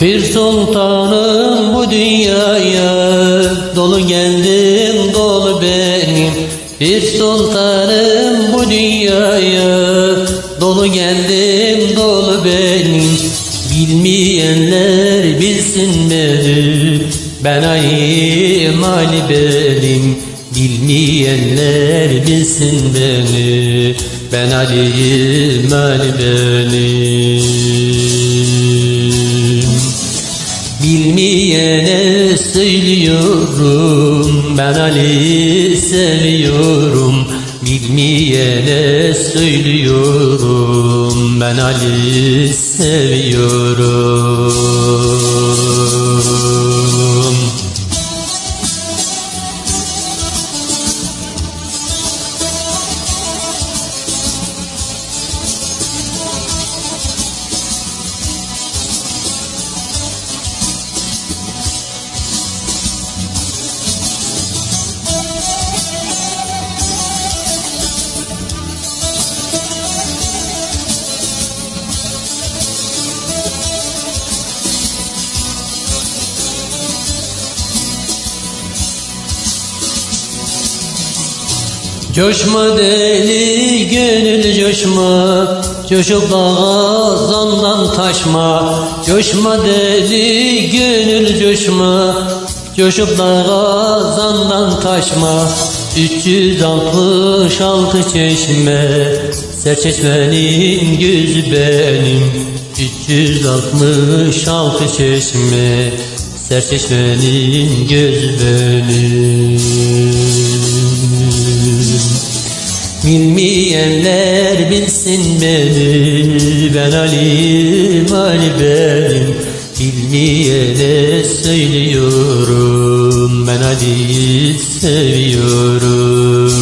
Bir sultanım bu dünyaya Dolu geldim dolu benim. Bir sultanım bu dünyaya Dolu geldim dolu benim. Bilmeyenler bilsin beni Ben Ali'm Ali benim. Bilmeyenler bilsin beni Ben Ali'm Ali benim Bilmeyene söylüyorum Ben Ali seviyorum Bilmeyene söylüyorum Ben Ali seviyorum Coşma deli gönül coşma Coşup dağa zandan taşma. Coşma deli gönül coşma Coşup dağa zandan taşma. 366 çeşme Serçeşmenin gözü benim 366 çeşme Serçeşmenin gözü benim Bilmeyenler bilsin beni. Ben Ali'm Ali benim Bilmeyene söylüyorum. Ben Ali'yi seviyorum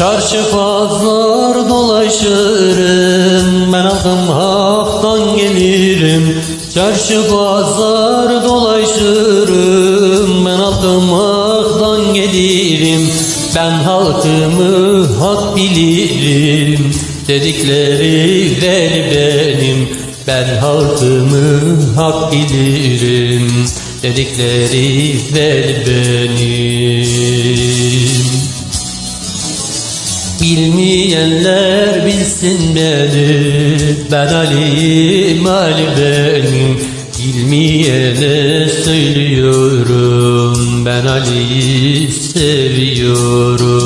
Çarşı pazar dolaşırım. Ben adım haktan gelirim. Çarşı pazar dolaşırım. Ben adım haktan gelirim. Ben halkımı hak bilirim. Dedikleri der benim. Ben halkımı hak bilirim. Dedikleri ver benim Bilmeyenler bilsin beni. Ben Ali'm Ali benim. Bilmeyene söylüyorum. Ben Ali'yi seviyorum